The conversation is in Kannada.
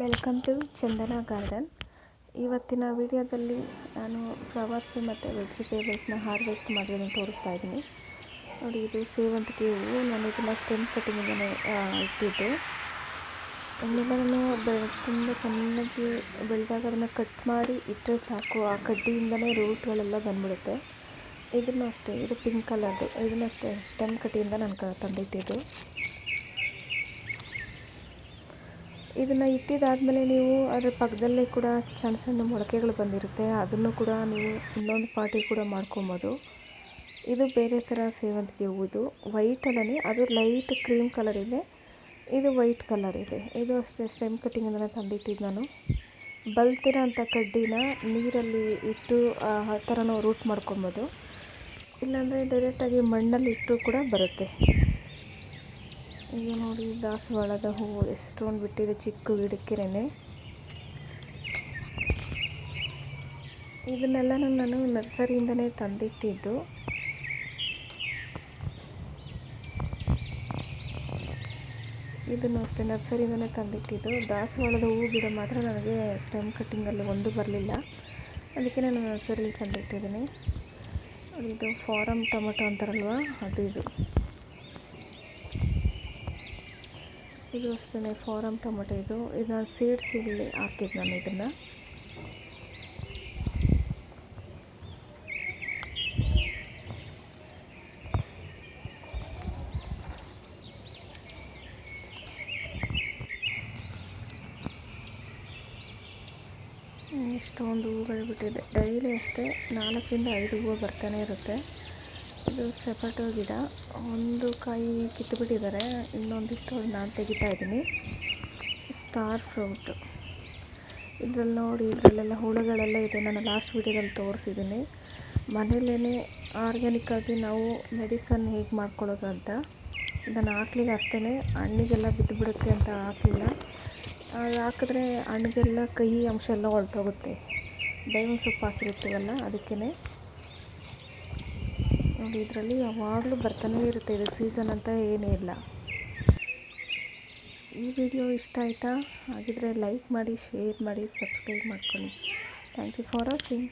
ವೆಲ್ಕಮ್ ಟು ಚಂದನ ಗಾರ್ಡನ್ ಇವತ್ತಿನ ವಿಡಿಯೋದಲ್ಲಿ ನಾನು ಫ್ಲವರ್ಸ್ ಮತ್ತು ವೆಜಿಟೇಬಲ್ಸ್ನ ಹಾರ್ವೆಸ್ಟ್ ಮಾಡೋದನ್ನು ತೋರಿಸ್ತಾ ಇದ್ದೀನಿ. ನೋಡಿ, ಇದು ಸೇವಂತಿಗೆ ಹೂವು. ನಾನು ಇದನ್ನು ಸ್ಟೆಮ್ ಕಟ್ಟಿಂಗಿಂದನೇ ಇಟ್ಟಿದ್ದು. ಎಣ್ಣೆಗಳನ್ನು ಬೆಳೆ ತುಂಬ ಚೆನ್ನಾಗಿ ಬೆಳೆದಾಗ ಅದನ್ನು ಕಟ್ ಮಾಡಿ ಇಟ್ಟರೆ ಸಾಕು. ಆ ಕಡ್ಡಿಯಿಂದನೇ ರೂಟ್ಗಳೆಲ್ಲ ಬಂದ್ಬಿಡುತ್ತೆ. ಇದನ್ನು ಅಷ್ಟೇ. ಇದು ಪಿಂಕ್ ಕಲರ್ದು ಇದನ್ನು ಅಷ್ಟೇ. ಸ್ಟೆಮ್ ಕಟ್ಟಿಯಿಂದ ನಾನು ತಂದಿಟ್ಟಿದ್ದು. ಇದನ್ನು ಇಟ್ಟಿದ್ದಾದಮೇಲೆ ನೀವು ಅದರ ಪಕ್ಕದಲ್ಲೇ ಕೂಡ ಸಣ್ಣ ಸಣ್ಣ ಮೊಳಕೆಗಳು ಬಂದಿರುತ್ತೆ. ಅದನ್ನು ಕೂಡ ನೀವು ಇನ್ನೊಂದು ಪಾಟಿ ಕೂಡ ಮಾಡ್ಕೊಬೋದು. ಇದು ಬೇರೆ ಥರ ಸೇವಂತಿಗೆ ಹೂವುದು. ವೈಟಲ್ಲೇ ಅದು ಲೈಟ್ ಕ್ರೀಮ್ ಕಲರ್ ಇದೆ. ಇದು ವೈಟ್ ಕಲರ್ ಇದೆ. ಇದು ಅಷ್ಟೇ ಸ್ಟೆಮ್ ಕಟ್ಟಿಂಗನ್ನು ತಂದಿಟ್ಟಿದ್ದು ನಾನು. ಬಲ್ತಿರೋ ಅಂಥ ಕಡ್ಡಿನ ನೀರಲ್ಲಿ ಇಟ್ಟು, ಆ ಥರ ರೂಟ್ ಮಾಡ್ಕೊಬೋದು. ಇಲ್ಲಾಂದರೆ ಡೈರೆಕ್ಟಾಗಿ ಮಣ್ಣಲ್ಲಿ ಇಟ್ಟು ಕೂಡ ಬರುತ್ತೆ. ಈಗ ನೋಡಿ, ದಾಸವಾಳದ ಹೂವು. ಎಷ್ಟೊಂದು ಬಿಟ್ಟಿದೆ ಚಿಕ್ಕ ಗಿಡಕ್ಕೆನೆ. ಇದನ್ನೆಲ್ಲ ನಾನು ನರ್ಸರಿಯಿಂದನೇ ತಂದಿಟ್ಟಿದ್ದು. ಇದನ್ನು ಅಷ್ಟೇ ನರ್ಸರಿಯಿಂದನೇ ತಂದಿಟ್ಟಿದ್ದು. ದಾಸವಾಳದ ಹೂವು ಗಿಡ ಮಾತ್ರ ನನಗೆ ಸ್ಟೆಮ್ ಕಟ್ಟಿಂಗಲ್ಲಿ ಒಂದು ಬರಲಿಲ್ಲ. ಅದಕ್ಕೆ ನಾನು ನರ್ಸರಿಲಿ ತಂದಿಟ್ಟಿದ್ದೀನಿ. ಇದು ಫಾರಮ್ ಟೊಮೆಟೊ ಅಂತಾರಲ್ವ? ಅದು ಇದು. ಇದು ಅಷ್ಟೇ ಫಾರಮ್ ಟೊಮೆಟೊ ಇದು. ಇದನ್ನ ಸೀಡ್ಸ್ ಇಲ್ಲಿ ಹಾಕಿದ್ದು ನಾನು ಇದನ್ನು. ಇಷ್ಟೊಂದು ಹೂಗಳು ಬಿಟ್ಟಿದೆ. ಡೈಲಿ ಅಷ್ಟೇ ನಾಲ್ಕರಿಂದ ಐದು ಹೂವು ಬರ್ತಾನೆ ಇರುತ್ತೆ. ಇದು ಸೆಪಟೋ ಗಿಡ. ಒಂದು ಕಾಯಿ ಕಿತ್ತುಬಿಟ್ಟಿದ್ದಾರೆ. ಇನ್ನೊಂದಿಷ್ಟು ನಾನು ತೆಗಿತಾ ಇದ್ದೀನಿ. Star fruit. ಇದರಲ್ಲಿ ನೋಡಿ, ಇದರಲ್ಲೆಲ್ಲ ಹುಳುಗಳೆಲ್ಲ ಇದೆ. ನಾನು ಲಾಸ್ಟ್ ವೀಡಿಯೋದಲ್ಲಿ ತೋರಿಸಿದ್ದೀನಿ. ಮನೇಲೇ ಆರ್ಗ್ಯಾನಿಕ್ಕಾಗಿ ನಾವು ಮೆಡಿಸನ್ ಹೇಗೆ ಮಾಡ್ಕೊಳ್ಳೋದು ಅಂತ ಇದನ್ನು ಹಾಕ್ಲಿಲ್ಲ ಅಷ್ಟೇ ಹಣ್ಣಿಗೆಲ್ಲ ಬಿದ್ದುಬಿಡುತ್ತೆ ಅಂತ ಹಾಕಲಿಲ್ಲ. ಹಾಕಿದ್ರೆ ಹಣ್ಣಿಗೆಲ್ಲ ಕಹಿ ಅಂಶ ಎಲ್ಲ ಹೊರಟೋಗುತ್ತೆ. ಬೇವಿನ ಸೊಪ್ಪು ಹಾಕಿರ್ತೀವಲ್ಲ ಅದಕ್ಕೇ ನೋಡಿ, ಇದರಲ್ಲಿ ಯಾವಾಗಲೂ ಬರ್ತಾನೇ ಇರುತ್ತೆ. ಇದು ಸೀಸನ್ ಅಂತ ಏನೂ ಇಲ್ಲ. ಈ ವಿಡಿಯೋ ಇಷ್ಟ ಆಯಿತಾ? ಹಾಗಿದ್ರೆ ಲೈಕ್ ಮಾಡಿ ಶೇರ್ ಮಾಡಿ ಸಬ್ಸ್ಕ್ರೈಬ್ ಮಾಡ್ಕೊಳ್ಳಿ. Thank you for watching